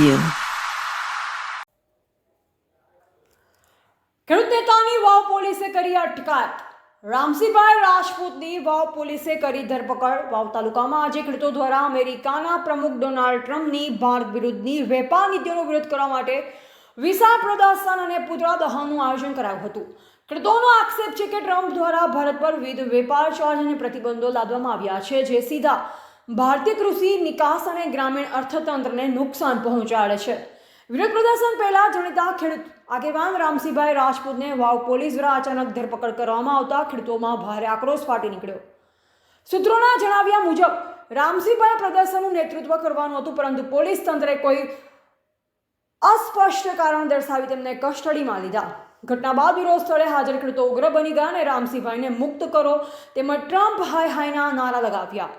જોઈએ ખેડૂત નેતાની વાવ પોલીસે કરી અટકાત રામસીભાઈ રાજપૂતની વાવ પોલીસે કરી ધરપકડ. વાવ તાલુકામાં આજે ખેડૂતો દ્વારા અમેરિકાના પ્રમુખ ડોનાલ્ડ ટ્રમ્પની ભારત વિરુદ્ધની વેપાર નીતિઓનો વિરોધ કરવા માટે વિસા પ્રદર્શન અને પુતળા દહનનું આયોજન કરાયું હતું. ખેડૂતોનો આક્ષેપ છે કે ટ્રમ્પ દ્વારા ભારત પર વિવિધ વેપાર ચાર્જ અને પ્રતિબંધો લાદવામાં આવ્યા છે, જે સીધા ભારતીય કૃષિ નિકાસ અને ગ્રામીણ અર્થતંત્રને નુકસાન પહોંચાડે છે. વિરોધ પ્રદર્શન પહેલા જાણીતા ખેડૂત આગેવાન રામસિંહભાઈ રાજપૂતને વાવ પોલીસ દ્વારા અચાનક ધરપકડ કરવામાં આવતા ખેડૂતોમાં ભારે આક્રોશ ફાટી નીકળ્યો. સૂત્રોના જણાવ્યા મુજબ રામસિંહભાઈ પ્રદર્શનનું નેતૃત્વ કરવાનું હતું, પરંતુ પોલીસ તંત્રે કોઈ અસ્પષ્ટ કારણ દર્શાવી તેમને કસ્ટડીમાં લીધા. ઘટના બાદ વિરોધ સ્થળે હાજર ખેડૂતો ઉગ્ર બની ગયા અને રામસિંહભાઈને મુક્ત કરો તેમજ ટ્રમ્પ હાય હાયના નારા લગાવ્યા.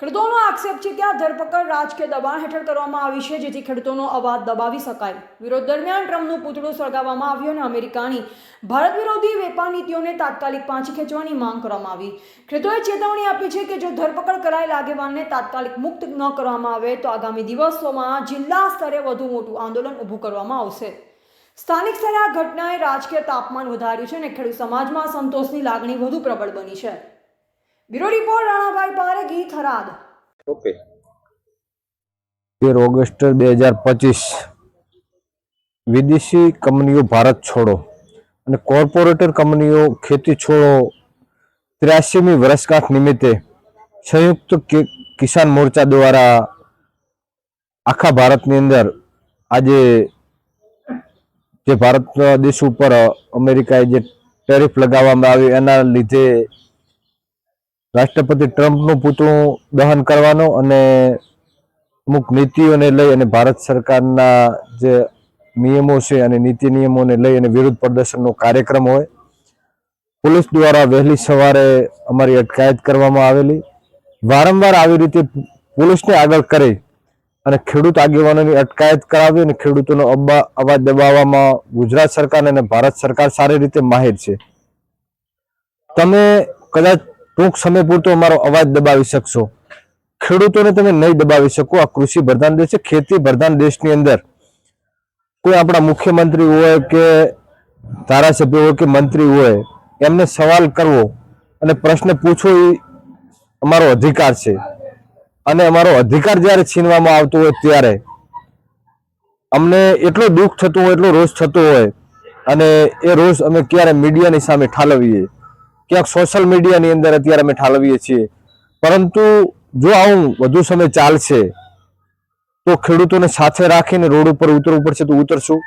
ખેડૂતોનો આક્ષેપ છે કે આ ધરપકડ રાજકીય દબાણ હેઠળ કરવામાં આવી છે, જેથી ખેડૂતોનો અવાજ દબાવી શકાય. વિરોધ દરમિયાન ટ્રમ્પનું પૂતળું સળગાવવામાં આવ્યું અને અમેરિકાની ભારત વિરોધી વેપાર નીતિઓને તાત્કાલિક પાછી ખેંચવાની માંગ કરવામાં આવી. ખેડૂતોએ ચેતવણી આપી છે કે જો ધરપકડ કરાયેલ આગેવાનને તાત્કાલિક મુક્ત ન કરવામાં આવે, તો આગામી દિવસોમાં જિલ્લા સ્તરે વધુ મોટું આંદોલન ઊભું કરવામાં આવશે. સ્થાનિક સ્તરે આ ઘટનાએ રાજકીય તાપમાન વધાર્યું છે અને ખેડૂત સમાજમાં સંતોષની લાગણી વધુ પ્રબળ બની છે. Bureau report Ranabhai પારેખી Tharad. Okay. તેર ઓગસ્ટ બે હજાર પચીસ. વિદેશી કંપનીઓ ભારત છોડો અને કોર્પોરેટર કંપનીઓ ખેતી છોડો ત્ર્યાસીમી વર્ષગાંઠ નિમિત્તે સંયુક્ત કિસાન મોરચા દ્વારા આખા ભારતની અંદર આજે જે ભારત દેશ ઉપર અમેરિકાએ જે ટેરિફ લગાવવામાં આવ્યું એના લીધે રાષ્ટ્રપતિ ટ્રમ્પનું પૂતળું દહન કરવાનો અને અમુક નીતિઓને લઈ અને ભારત સરકારના જે નિયમો છે અને નીતિ નિયમોને લઈ અને વિરોધ પ્રદર્શનનો કાર્યક્રમ હોય, પોલીસ દ્વારા વહેલી સવારે અમારી અટકાયત કરવામાં આવેલી. વારંવાર આવી રીતે પોલીસને આગળ કરી અને ખેડૂત આગેવાનોની અટકાયત કરાવી અને ખેડૂતોનો અવાજ દબાવવામાં ગુજરાત સરકાર અને ભારત સરકાર સારી રીતે માહિર છે. તમે કદાચ ટૂંક સમય પૂરતો અમારો અવાજ દબાવી શકશો. ખેડૂતોને તમે નહીં દબાવી શકો. આ કૃષિ પ્રધાન દેશ છે. ખેતી પ્રધાન દેશની અંદર કોઈ આપણા મુખ્યમંત્રી હોય કે ધારાસભ્ય હોય કે મંત્રી હોય, એમને સવાલ કરવો અને પ્રશ્ન પૂછવો એ અમારો અધિકાર છે. અને અમારો અધિકાર જ્યારે છીનવામાં આવતો હોય ત્યારે અમને એટલો દુઃખ થતું હોય, એટલો રોષ થતો હોય અને એ રોષ અમે ક્યારે મીડિયાની સામે ઠાલવીએ? ક્યાંક સોશિયલ મીડિયાની અંદર અત્યારે અમે ઠાલવીએ છીએ. પરંતુ જો આવું વધુ સમય ચાલશે, તો ખેડૂતોને સાથે રાખીને રોડ ઉપર ઉતરવું પડશે તો ઉતરશું.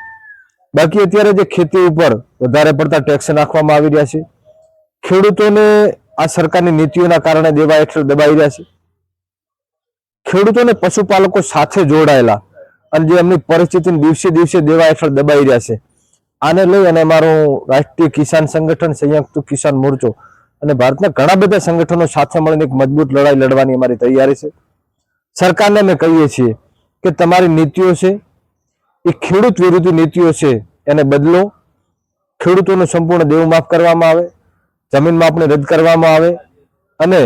બાકી અત્યારે જે ખેતી ઉપર વધારે પડતા ટેક્સ નાખવામાં આવી રહ્યા છે. ખેડૂતોને આ સરકારની નીતિઓના કારણે દેવા હેઠળ દબાઈ રહ્યા છે. ખેડૂતોને પશુપાલકો સાથે જોડાયેલા અને જે એમની પરિસ્થિતિને દિવસે દિવસે દેવા હેઠળ દબાઈ રહ્યા છે. આને લઈ અને અમારું રાષ્ટ્રીય કિસાન સંગઠન, સંયુક્ત કિસાન મોરચો અને ભારતના ઘણા બધા સંગઠનો સાથે મળીને એક મજબૂત લડાઈ લડવાની અમારી તૈયારી છે. સરકારને અમે કહીએ છીએ કે તમારી નીતિઓ છે, એ ખેડૂત વિરોધી નીતિઓ છે, એને બદલો. ખેડૂતોનું સંપૂર્ણ દેવું માફ કરવામાં આવે, જમીન માપને રદ કરવામાં આવે અને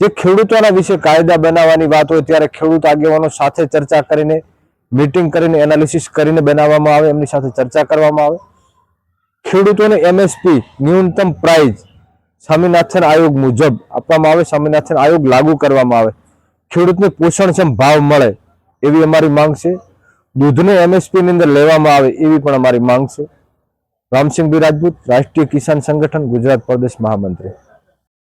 જે ખેડૂતોના વિશે કાયદા બનાવવાની વાત હોય ત્યારે ખેડૂત આગેવાનો સાથે ચર્ચા કરીને મીટિંગ કરીને એનાલિસિસ કરીને બનાવવામાં આવે, એમની સાથે ચર્ચા કરવામાં આવે. ખેડૂતોને એમએસપી ન્યૂનતમ પ્રાઇઝ સ્વામિનાથન આયોગ મુજબ આપવામાં આવે, સ્વામિનાથન આયોગ લાગુ કરવામાં આવે. ખેડૂતને પોષણક્ષમ ભાવ મળે એવી અમારી માંગ છે. દૂધને એમએસપીની અંદર લેવામાં આવે એવી પણ અમારી માંગ છે. રામસિંહભાઈ રાજપૂત રાષ્ટ્રીય કિસાન સંગઠન, ગુજરાત પ્રદેશ મહામંત્રી.